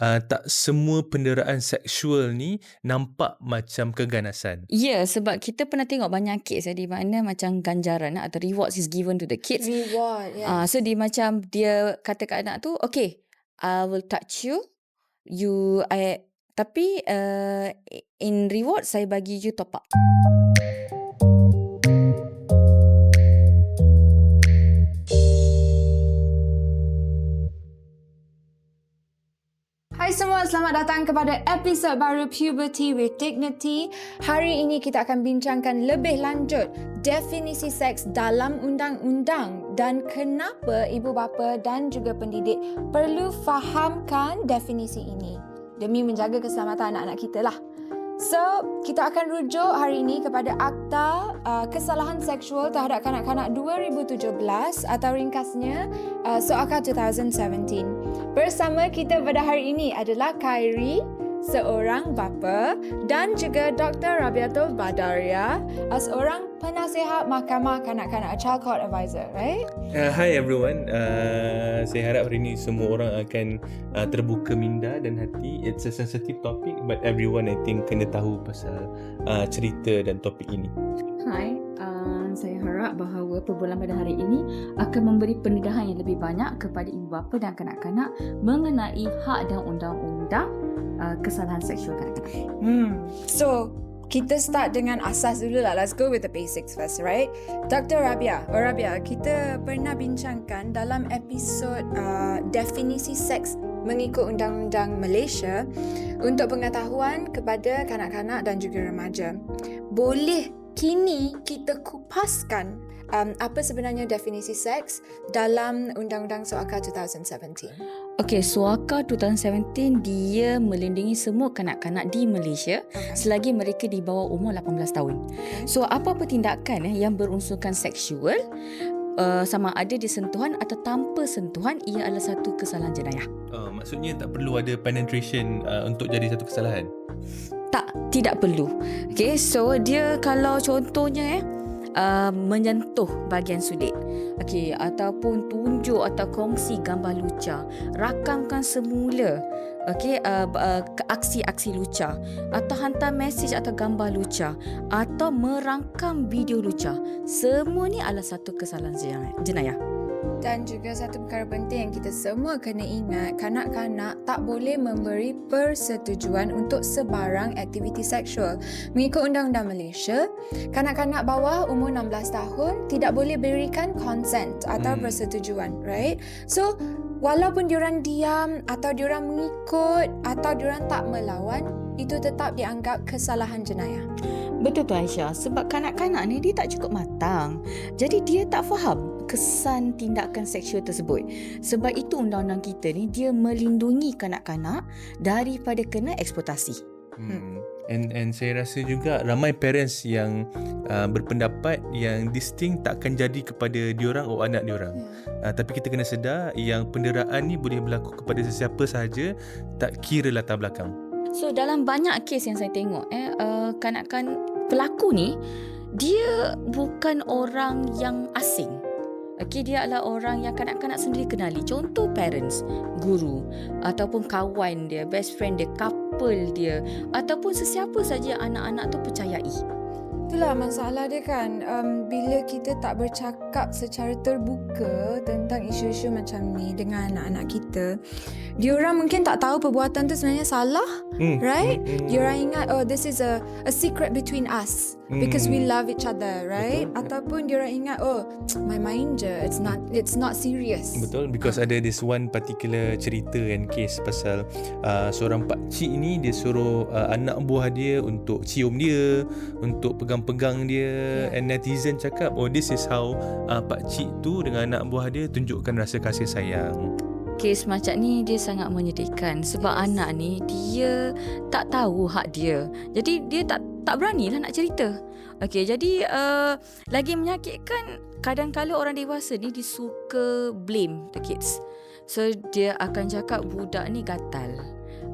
uh, tak semua penderaan seksual ni nampak macam keganasan. Ya, yeah, sebab kita pernah tengok banyak kes ya, di mana macam ganjaran atau rewards is given to the kids. Reward, yeah. Ah, so dia macam dia kata kat anak tu, okay, I will touch you. You, I, tapi uh, in reward saya bagi you top up. Selamat datang kepada episod baru Puberty with Dignity. Hari ini kita akan bincangkan lebih lanjut definisi seks dalam undang-undang dan kenapa ibu bapa dan juga pendidik perlu fahamkan definisi ini demi menjaga keselamatan anak-anak kita lah. So, kita akan rujuk hari ini kepada Akta uh, Kesalahan Seksual Terhadap Kanak-Kanak 2017 atau ringkasnya uh, SOAKA 2017. Bersama kita pada hari ini adalah Khairi, seorang bapa dan juga Dr. Rabiatul Badaria, uh, seorang penasihat Mahkamah Kanak-Kanak, Child Court Advisor, right? Uh, hi everyone. Uh, saya harap hari ini semua orang akan uh, terbuka minda dan hati. It's a sensitive topic but everyone I think kena tahu pasal uh, cerita dan topik ini. Hai, uh, saya harap bahawa perbualan pada hari ini akan memberi pendedahan yang lebih banyak kepada ibu bapa dan kanak-kanak mengenai hak dan undang-undang uh, kesalahan seksual kanak-kanak. Hmm. So, kita start dengan asas dulu lah. Let's go with the basics first, right? Dr. Rabia, oh Rabia, kita pernah bincangkan dalam episod uh, definisi seks mengikut Undang-Undang Malaysia untuk pengetahuan kepada kanak-kanak dan juga remaja. Boleh kini kita kupaskan um, apa sebenarnya definisi seks dalam Undang-Undang Soaka 2017? Okey, Suaka 2017 dia melindungi semua kanak-kanak di Malaysia Okay. selagi mereka di bawah umur 18 tahun. So, apa-apa tindakan eh, yang berunsurkan seksual uh, sama ada di sentuhan atau tanpa sentuhan ia adalah satu kesalahan jenayah. Uh, maksudnya tak perlu ada penetration uh, untuk jadi satu kesalahan. Tak, tidak perlu. Okay, so dia kalau contohnya eh, uh, menyentuh bahagian sulit. Okay, ataupun tunjuk atau kongsi gambar lucah. Rakamkan semula. Okay, uh, uh, aksi-aksi lucah. Atau hantar mesej atau gambar lucah. Atau merangkam video lucah. Semua ni adalah satu kesalahan jenayah. Dan juga satu perkara penting yang kita semua kena ingat, kanak-kanak tak boleh memberi persetujuan untuk sebarang aktiviti seksual. Mengikut Undang-Undang Malaysia, kanak-kanak bawah umur 16 tahun tidak boleh berikan consent atau Hmm. persetujuan, right? So, walaupun diorang diam atau diorang mengikut atau diorang tak melawan, itu tetap dianggap kesalahan jenayah. Betul tu Aisyah Sebab kanak-kanak ni dia tak cukup matang Jadi dia tak faham kesan tindakan seksual tersebut Sebab itu undang-undang kita ni Dia melindungi kanak-kanak Daripada kena eksploitasi Hmm. And and saya rasa juga ramai parents yang uh, berpendapat yang this thing takkan jadi kepada diorang atau anak diorang. Uh, tapi kita kena sedar yang penderaan ni boleh berlaku kepada sesiapa sahaja tak kira latar belakang. So dalam banyak kes yang saya tengok eh uh, kanak-kanak pelaku ni Dia bukan orang yang asing Okey, dia adalah orang yang kanak-kanak sendiri kenali. Contoh parents, guru, ataupun kawan dia, best friend dia, couple dia, ataupun sesiapa saja anak-anak tu percayai. Itulah masalah dia kan um, Bila kita tak bercakap secara terbuka Tentang isu-isu macam ni Dengan anak-anak kita Diorang mungkin tak tahu perbuatan tu sebenarnya salah Hmm. Right? Hmm. Diorang ingat Oh this is a a secret between us Because we love each other Right? Betul. Ataupun diorang ingat Oh main-main je It's not it's not serious Betul because ada this one particular cerita and case pasal uh, seorang pak cik ni dia suruh uh, anak buah dia untuk cium dia, untuk pegang-pegang dia Yeah. and netizen cakap oh this is how uh, pak cik tu dengan anak buah dia tunjukkan rasa kasih sayang. Kes macam ni dia sangat menyedihkan sebab Yes. anak ni dia tak tahu hak dia. Jadi dia tak tak beranilah nak cerita. Okey, jadi uh, lagi menyakitkan kadang-kala orang dewasa ni dia suka blame the kids. So dia akan cakap budak ni gatal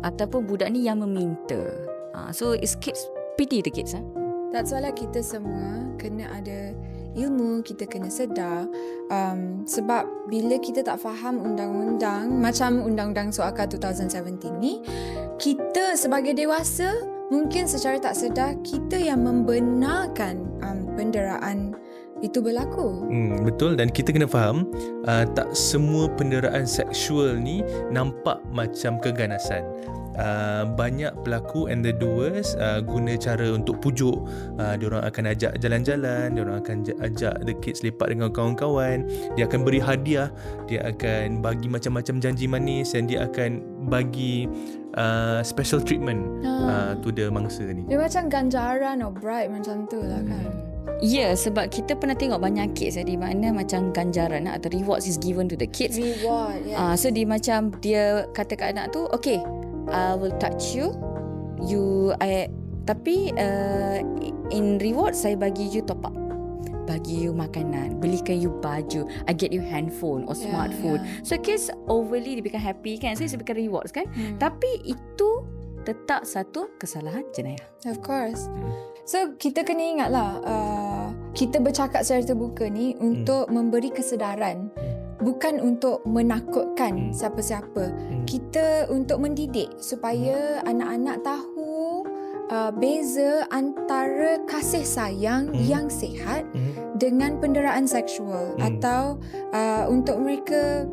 ataupun budak ni yang meminta. Uh, so it's kids pity the kids ah. That's why lah kita semua kena ada ilmu, kita kena sedar. Um, sebab bila kita tak faham undang-undang macam undang-undang Soaka 2017 ni, kita sebagai dewasa mungkin secara tak sedar kita yang membenarkan um, penderaan itu berlaku. Hmm, betul dan kita kena faham uh, tak semua penderaan seksual ni nampak macam keganasan. Uh, banyak pelaku and the doers uh, guna cara untuk pujuk uh, diorang akan ajak jalan-jalan diorang akan j- ajak the kids lepak dengan kawan-kawan dia akan beri hadiah dia akan bagi macam-macam janji manis dan dia akan bagi uh, special treatment uh, to the mangsa ni Dia macam ganjaran or bribe macam tu lah kan. Ya, yeah, sebab kita pernah tengok banyak kes ya, di mana macam ganjaran atau rewards is given to the kids. Reward, yeah. Ah, uh, so dia macam dia kata kat anak tu, okay, I will touch you. You, I, tapi uh, in reward saya bagi you top up. Bagi you makanan, belikan you baju, I get you handphone or Yeah, smartphone. yeah. So kids overly dia become happy kan. So berikan rewards kan. Hmm. Tapi itu tetap satu kesalahan jenayah. Of course. Hmm. So kita kena ingatlah uh, kita bercakap secara terbuka ni untuk memberi kesedaran bukan untuk menakutkan Hmm. siapa-siapa. Hmm. Kita untuk mendidik supaya anak-anak tahu uh, beza antara kasih sayang Hmm. yang sihat Hmm. dengan penderaan seksual Hmm. atau uh, untuk mereka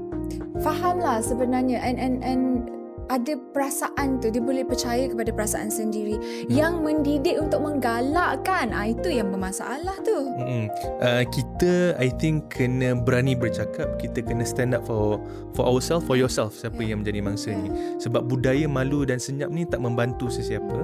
fahamlah sebenarnya and and and ada perasaan tu dia boleh percaya kepada perasaan sendiri Hmm. yang mendidik untuk menggalakkan. Ah itu yang bermasalah tu. Mm-mm. Uh, kita I think kena berani bercakap. Kita kena stand up for for ourselves for yourself. Siapa Yeah. yang menjadi mangsa ni. Sebab budaya malu dan senyap ni tak membantu sesiapa.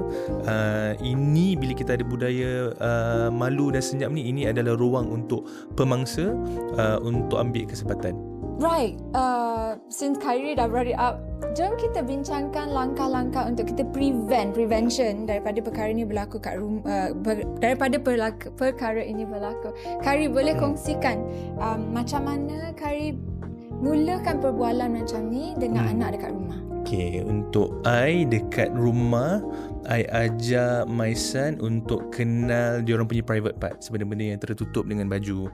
Uh, ini bila kita ada budaya uh, malu dan senyap ni ini adalah ruang untuk pemangsa uh, untuk ambil kesempatan. Right. Uh, since Kyrie dah brought it up jom kita bincangkan langkah-langkah untuk kita prevent prevention daripada perkara ini berlaku kat rumah uh, ber, daripada perlaku, perkara ini berlaku Kyrie boleh Hmm. kongsikan um, macam mana Kyrie mulakan perbualan macam ni dengan Hmm. anak dekat rumah Okay, untuk I dekat rumah I ajar my son untuk kenal diorang punya private part. Benda-benda yang tertutup dengan baju.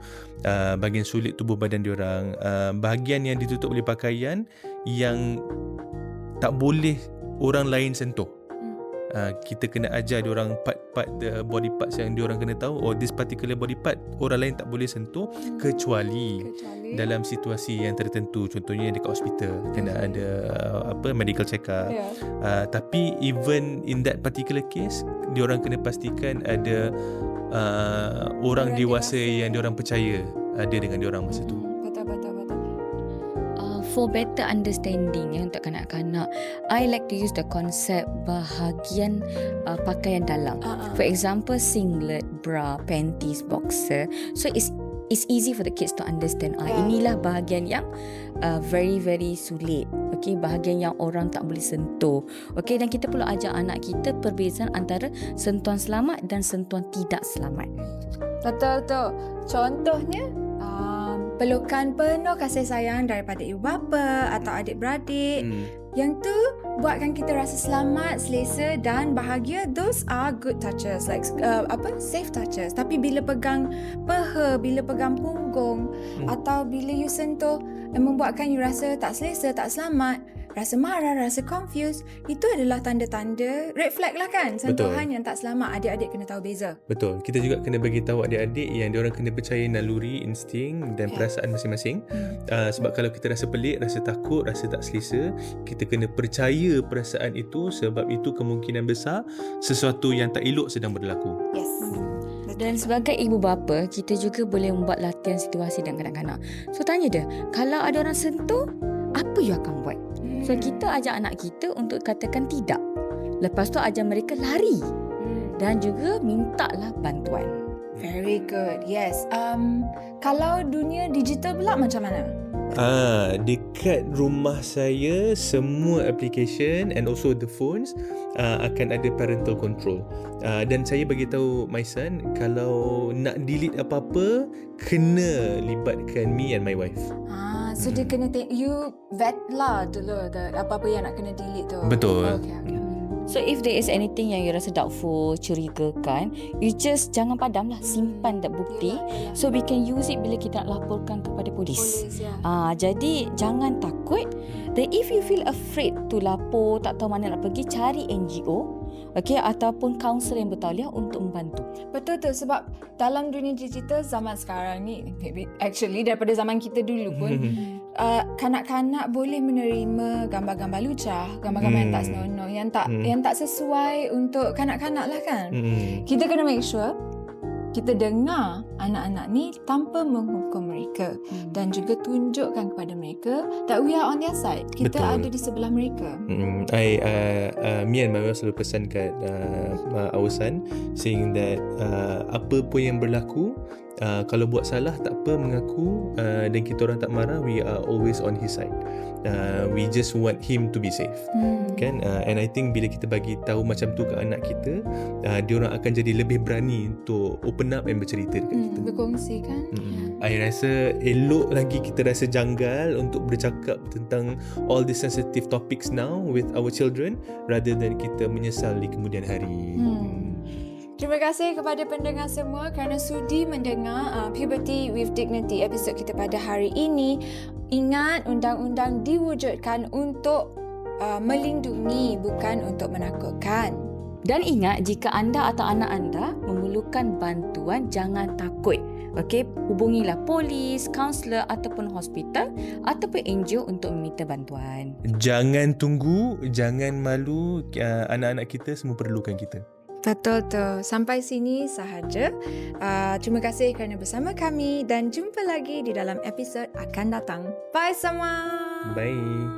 Uh, Bahagian sulit tubuh badan diorang uh, Bahagian yang ditutup oleh pakaian Yang tak boleh orang lain sentuh Uh, kita kena ajar diorang part-part the body parts yang diorang kena tahu oh this particular body part orang lain tak boleh sentuh kecuali kecuali dalam situasi yang tertentu. Contohnya dekat hospital kena ada uh, apa medical check up yeah. uh, tapi even in that particular case diorang kena pastikan ada uh, orang, Orang dewasa, dewasa. yang diorang percaya ada dengan diorang masa tu for better understanding ya untuk kanak-kanak, I like to use the concept bahagian uh, pakaian dalam. uh-uh. For example, singlet, bra, panties, boxer. So it's it's easy for the kids to understand. Ah, inilah bahagian yang uh, very very sulit. Okay, bahagian yang orang tak boleh sentuh. Okay, dan kita perlu ajar anak kita perbezaan antara sentuhan selamat dan sentuhan tidak selamat. Betul tu. Contohnya um, pelukan penuh kasih sayang daripada ibu bapa atau adik-beradik. hmm. Yang tu buatkan kita rasa selamat, selesa dan bahagia. Those are good touches like uh, apa safe touches. Tapi bila pegang peha, bila pegang punggung Hmm. atau bila you sentuh membuatkan you rasa tak selesa, tak selamat, rasa marah, rasa confused, itu adalah tanda-tanda red flag lah kan. Sentuhan yang tak selamat. Adik-adik kena tahu beza. Betul. Kita juga kena bagi tahu adik-adik yang diorang kena percaya naluri, insting dan Ya. perasaan masing-masing. Hmm. Uh, sebab kalau kita rasa pelik, rasa takut, rasa tak selesa, kita kena percaya perasaan itu sebab itu kemungkinan besar sesuatu yang tak elok sedang berlaku. Yes. Dan sebagai ibu bapa, kita juga boleh membuat latihan situasi dengan kanak-kanak. So tanya dia, kalau ada orang sentuh, apa you akan buat? So kita ajak anak kita untuk katakan tidak. Lepas tu ajar mereka lari dan juga mintalah bantuan. Very good. Yes. Um, kalau dunia digital pula macam mana? Ah, dekat rumah saya semua application and also the phones uh, akan ada parental control. Uh, dan saya bagi tahu my son kalau nak delete apa-apa kena libatkan me and my wife. Ah, so dia kena tengok you vet lah dulu the apa-apa yang nak kena delete tu. Betul. Okay, okay. So if there is anything yang you rasa doubtful, curigakan, you just jangan padam lah, simpan that bukti. So we can use it bila kita nak laporkan kepada polis. Polis, ya. Ah, jadi jangan takut. Then if you feel afraid to lapor, tak tahu mana nak pergi, cari NGO. Okay, ataupun kaunselor yang bertauliah untuk membantu. Betul tu sebab dalam dunia digital zaman sekarang ni actually daripada zaman kita dulu pun uh, kanak-kanak boleh menerima gambar-gambar lucah, gambar-gambar yang tak Hmm. senonoh, yang tak Hmm. yang tak sesuai untuk kanak-kanak lah kan. Mm-mm. Kita kena make sure kita dengar anak-anak ni tanpa menghukum mereka dan juga tunjukkan kepada mereka that we are on their side. Kita Betul. ada di sebelah mereka. Mm, I uh, uh, me and my wife selalu pesan kat uh, our son saying that uh, apa pun yang berlaku uh, kalau buat salah tak apa mengaku uh, dan kita orang tak marah we are always on his side. Uh, we just want him to be safe. Hmm. Kan uh, and I think bila kita bagi tahu macam tu ke anak kita uh, dia orang akan jadi lebih berani untuk open up and bercerita dekat Hmm, kita. berkongsi kan? Mm-mm. I rasa elok lagi kita rasa janggal untuk bercakap tentang all the sensitive topics now with our children rather than kita menyesal di kemudian hari. Hmm. Terima kasih kepada pendengar semua kerana sudi mendengar uh, Puberty with Dignity episod kita pada hari ini. Ingat undang-undang diwujudkan untuk uh, melindungi bukan untuk menakutkan. Dan ingat jika anda atau anak anda memerlukan bantuan jangan takut. Okey, hubungilah polis, kaunselor ataupun hospital ataupun NGO untuk meminta bantuan. Jangan tunggu, jangan malu. Uh, anak-anak kita semua perlukan kita. Betul tu. Sampai sini sahaja. Uh, terima kasih kerana bersama kami dan jumpa lagi di dalam episod akan datang. Bye semua. Bye.